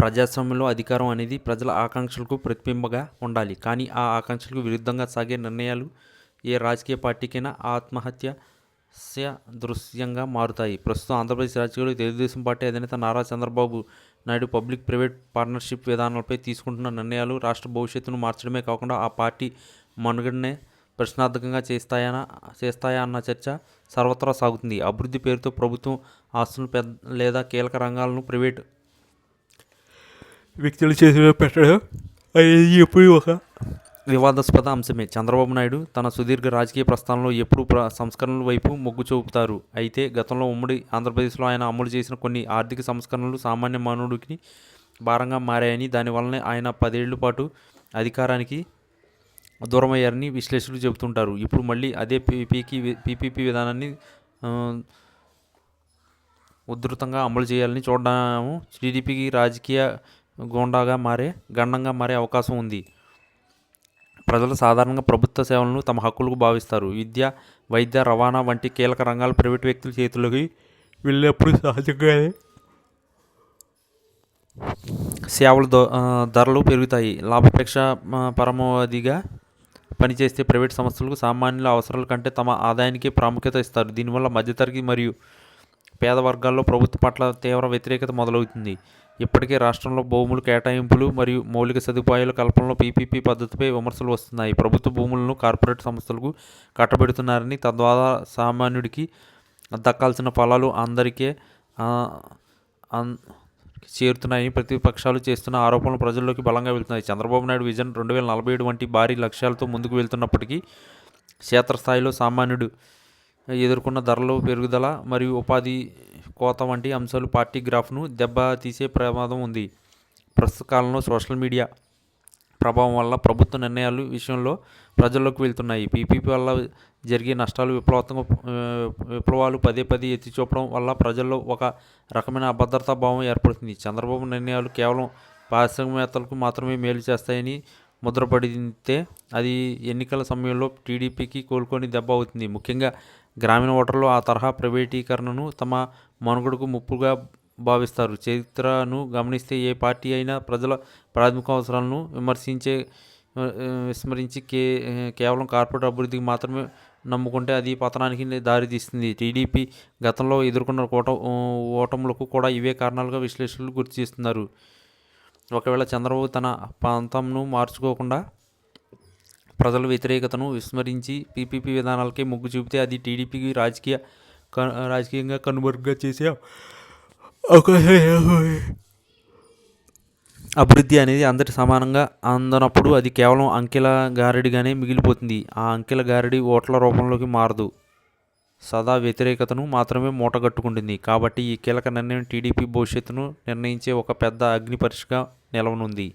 ప్రజాస్వామ్యంలో అధికారం అనేది ప్రజల ఆకాంక్షలకు ప్రతిబింబగా ఉండాలి. కానీ ఆ ఆకాంక్షలకు విరుద్ధంగా సాగే నిర్ణయాలు ఏ రాజకీయ పార్టీకైనా ఆత్మహత్య దృశ్యంగా మారుతాయి. ప్రస్తుతం ఆంధ్రప్రదేశ్ రాజకీయాలు తెలుగుదేశం పార్టీ అధినేత Nara Chandrababu Naidu public private partnership విధానాలపై తీసుకుంటున్న నిర్ణయాలు రాష్ట్ర భవిష్యత్తును మార్చడమే కాకుండా ఆ పార్టీ మనుగడనే ప్రశ్నార్థకంగా చేస్తాయన చేస్తాయా అన్న చర్చ సర్వత్రా సాగుతుంది. అభివృద్ధి పేరుతో ప్రభుత్వం ఆస్తులను పెద్ద లేదా కీలక రంగాలను ప్రైవేట్ వ్యక్తులు చేసిన పెట్టడం. అనేది ఎప్పుడు ఒక వివాదాస్పద అంశమే. చంద్రబాబు నాయుడు తన సుదీర్ఘ రాజకీయ ప్రస్థానంలో ఎప్పుడు ప్ర సంస్కరణల వైపు మొగ్గు చూపుతారు. అయితే గతంలో ఉమ్మడి ఆంధ్రప్రదేశ్లో ఆయన అమలు చేసిన కొన్ని ఆర్థిక సంస్కరణలు సామాన్య మానవుడికి భారంగా మారాయని దానివల్లనే ఆయన పదేళ్ళ పాటు అధికారానికి దూరమయ్యారని విశ్లేషకులు చెబుతుంటారు. ఇప్పుడు మళ్ళీ అదే పీపీకి పీపీపీ విధానాన్ని ఉధృతంగా అమలు చేయాలని చూడడము టీడీపీకి రాజకీయ గోండాగా మారే గండంగా మారే అవకాశం ఉంది. ప్రజలు సాధారణంగా ప్రభుత్వ సేవలను తమ హక్కులకు భావిస్తారు. విద్య వైద్య రవాణా వంటి కీలక రంగాలు ప్రైవేట్ వ్యక్తుల చేతులకి వెళ్ళినప్పుడు సహజంగానే సేవల ధరలు పెరుగుతాయి. లాభాపేక్ష పరమవధిగా పరమావధిగా పనిచేస్తే ప్రైవేట్ సంస్థలకు సామాన్యుల అవసరాల కంటే తమ ఆదాయానికి ప్రాముఖ్యత ఇస్తారు. దీనివల్ల మధ్యతరగతి మరియు పేద వర్గాల్లో ప్రభుత్వ పట్ల తీవ్ర వ్యతిరేకత మొదలవుతుంది. ఇప్పటికే రాష్ట్రంలో భూములు కేటాయింపులు మరియు మౌలిక సదుపాయాల కల్పనలో పీపీపీ పద్ధతిపై విమర్శలు వస్తున్నాయి. ప్రభుత్వ భూములను కార్పొరేట్ సంస్థలకు కట్టబెడుతున్నారని తద్వారా సామాన్యుడికి దక్కాల్సిన ఫలాలు అందరికీ చేరుతున్నాయని ప్రతిపక్షాలు చేస్తున్న ఆరోపణలు ప్రజల్లోకి బలంగా వెళ్తున్నాయి. చంద్రబాబు నాయుడు విజన్ రెండు వేల నలభై ఏడు వంటి భారీ లక్ష్యాలతో ముందుకు వెళ్తున్నప్పటికీ క్షేత్రస్థాయిలో సామాన్యుడు ఎదుర్కొన్న ధరలు పెరుగుదల మరియు ఉపాధి కోత వంటి అంశాలు పార్టీ గ్రాఫ్ను దెబ్బతీసే ప్రమాదం ఉంది. ప్రస్తుత కాలంలో సోషల్ మీడియా ప్రభావం వల్ల ప్రభుత్వ నిర్ణయాలు విషయంలో ప్రజల్లోకి వెళ్తున్నాయి. పీపీపీ వల్ల జరిగే నష్టాలు విప్లవాత్మక విప్లవాలు పదే పదే ఎత్తి చూపడం వల్ల ప్రజల్లో ఒక రకమైన అభద్రతా భావం ఏర్పడుతుంది. చంద్రబాబు నిర్ణయాలు కేవలం పారిశ్రామికవేత్తలకు మాత్రమే మేలు చేస్తాయని ముద్రపడితే అది ఎన్నికల సమయంలో టీడీపీకి కోలుకొని దెబ్బ అవుతుంది. ముఖ్యంగా గ్రామీణ ఓటర్లు ఆ తరహా ప్రైవేటీకరణను తమ మనుగడకు ముప్పుగా భావిస్తారు. చరిత్రను గమనిస్తే ఏ పార్టీ అయినా ప్రజల ప్రాథమిక అవసరాలను విమర్శించే విస్మరించి కే కేవలం కార్పొరేట్ అభివృద్ధికి మాత్రమే నమ్ముకుంటే అది పతనానికి దారితీస్తుంది. టీడీపీ గతంలో ఎదుర్కొన్న కోట ఓటములకు కూడా ఇవే కారణాలుగా విశ్లేషకులు గుర్తు చేస్తున్నారు. ఒకవేళ చంద్రబాబు తన ప్రాంతంను మార్చుకోకుండా ప్రజల వ్యతిరేకతను విస్మరించి పీపీపీ విధానాలకే మొగ్గు చూపితే అది టీడీపీకి రాజకీయ క- రాజకీయంగా కనుమరుగ్గా చేసే అవకాశం అభివృద్ధి అనేది అందరి సమానంగా అందనప్పుడు అది కేవలం అంకెల గారడిగానే మిగిలిపోతుంది. ఆ అంకెల గారడి ఓట్ల రూపంలోకి మారదు. సదా వ్యతిరేకతను మాత్రమే మూటగట్టుకుంటుంది. కాబట్టి ఈ కీలక నిర్ణయం టీడీపీ భవిష్యత్తును నిర్ణయించే ఒక పెద్ద అగ్నిపరీక్షగా నిలవనుంది.